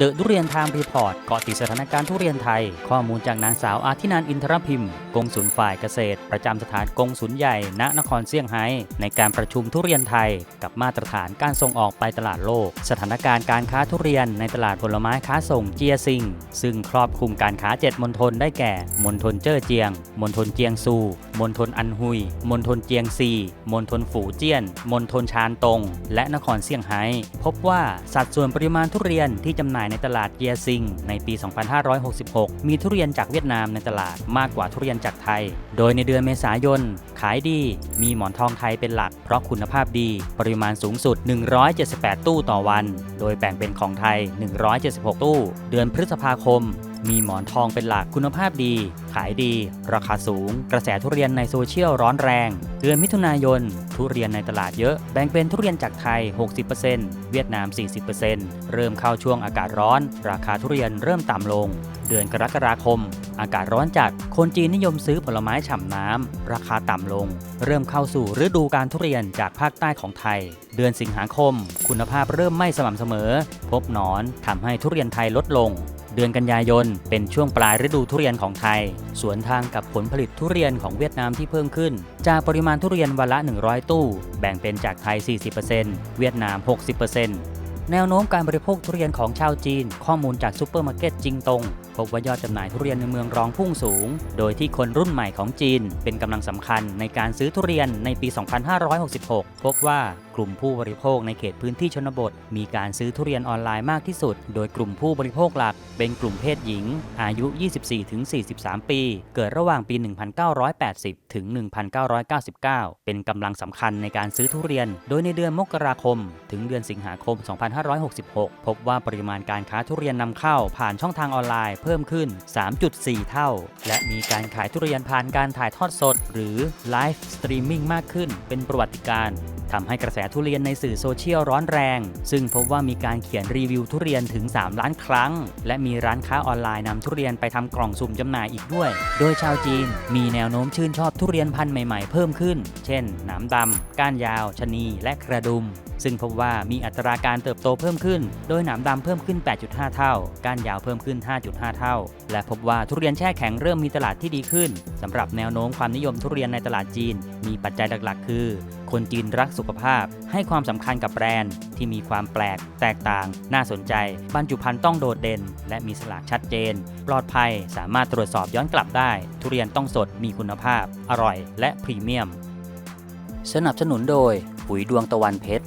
เดอะทุเรียนไทม์รีพอร์ตเกาะติดสถานการณ์ทุเรียนไทย ข้อมูลจากนางสาวอาทินันอินทรพิมพ์ กงสุลฝ่ายเกษตร ประจำสถานกงสุลใหญ่ ณ นครเซี่ยงไฮ้ ในการประชุมทุเรียนไทย กับมาตรฐานการส่งออกไปตลาดโลก สถานการณ์การค้าทุเรียนในตลาดผลไม้ค้าส่งเจียซิง ซึ่งครอบคลุมการค้า7มณฑลได้แก่ มณฑลเจ้อเจียง มณฑลเจียงซู มณฑลอันฮุย มณฑลเจียงซี มณฑลฝูเจี้ยน มณฑลชานตง และนครเซี่ยงไฮ้ พบว่าสัดส่วนปริมาณทุเรียนที่จำหน่ายในตลาดเจียซิงในปี 2566 มีทุเรียนจากเวียดนามในตลาดมากกว่าทุเรียนจากไทย โดยในเดือนเมษายน ขายดี มีหมอนทองไทยเป็นหลัก เพราะคุณภาพดี ปริมาณสูงสุด 178 ตู้ต่อวัน โดยแบ่งเป็นของไทย 176 ตู้ เดือนพฤษภาคม มีหมอนทองเป็นหลักคุณภาพดี ขายดี ราคาสูง กระแสทุเรียนในโซเชียลร้อนแรง เดือนมิถุนายน ทุเรียนในตลาดเยอะ แบ่งเป็นทุเรียนจากไทย 60%เวียดนาม 40%เริ่มเข้าช่วงอากาศร้อน ราคาทุเรียนเริ่มต่ำลง เดือนกรกฎาคม อากาศร้อนจัด คนจีนนิยมซื้อผลไม้ฉ่ำน้ำ ราคาต่ำลง เริ่มเข้าสู่ฤดูการทุเรียนจากภาคใต้ของไทย เดือนสิงหาคม คุณภาพเริ่มไม่สม่ำเสมอ พบหนอนทำให้ทุเรียนไทยลดลง เดือนกันยายน เป็นช่วงปลายฤดูทุเรียนของไทย สวนทางกับผลผลิตทุเรียนของเวียดนามที่เพิ่มขึ้น จากปริมาณทุเรียนวันละ 100 ตู้ แบ่งเป็นจากไทย 40%เวียดนาม 60%แนวโน้มการบริโภคทุเรียนของชาวจีน ข้อมูลจากซูเปอร์มาร์เก็ตจิงตง พบว่ายอดจำหน่ายทุเรียนในเมืองรองพุ่งสูง โดยที่คนรุ่นใหม่ของจีน เป็นกำลังสำคัญในการซื้อทุเรียนในปี 2566 พบว่ากลุ่มผู้บริโภคในเขตพื้นที่ชนบท มีการซื้อทุเรียนออนไลน์มากที่สุด โดยกลุ่มผู้บริโภคหลัก เป็นกลุ่มเพศหญิง อายุ 24-43 ปี เกิดระหว่างปี 1980 ถึง 1999 เป็นกำลังสำคัญในการซื้อทุเรียน โดยในเดือนมกราคม ถึงเดือนสิงหาคม 2566 พบว่าปริมาณการค้าทุเรียนนำเข้าผ่านช่องทางออนไลน์เพิ่มขึ้น 3.4 เท่า และมีการขายทุเรียนผ่านการถ่ายทอดสด หรือไลฟ์สตรีมมิ่งมากขึ้น เป็นประวัติการณ์ทำให้กระแสทุเรียนในสื่อโซเชียลร้อนแรง ซึ่งพบว่ามีการเขียนรีวิวทุเรียนถึง 3 ล้านครั้ง และมีร้านค้าออนไลน์นำทุเรียนไปทำกล่องสุ่มจำหน่ายอีกด้วย โดยชาวจีน มีแนวโน้มชื่นชอบทุเรียนพันธุ์ใหม่ๆ เพิ่มขึ้น เช่น หนามดำก้านยาวชะนี และกระดุม ซึ่งพบว่ามีอัตราการเติบโตเพิ่มขึ้น โดยหนามดำเพิ่มขึ้น 8.5 เท่า ก้านยาวเพิ่มขึ้น 5.5 เท่า และพบว่าทุเรียนแช่แข็งเริ่มมีตลาดที่ดีขึ้นสำหรับแนวโน้มความนิยมทุเรียนในตลาดจีน มีปัจจัยหลักๆ คือ คนจีนรักสุขภาพ ให้ความสำคัญกับแบรนด์ ที่มีความแปลก แตกต่าง น่าสนใจ บรรจุภัณฑ์ต้องโดดเด่น และมีสลากชัดเจน ปลอดภัยสามารถตรวจสอบย้อนกลับได้ ทุเรียนต้องสดมีคุณภาพ อร่อย และพรีเมียม สนับสนุนโดยปุ๋ยดวงตะวันเพชร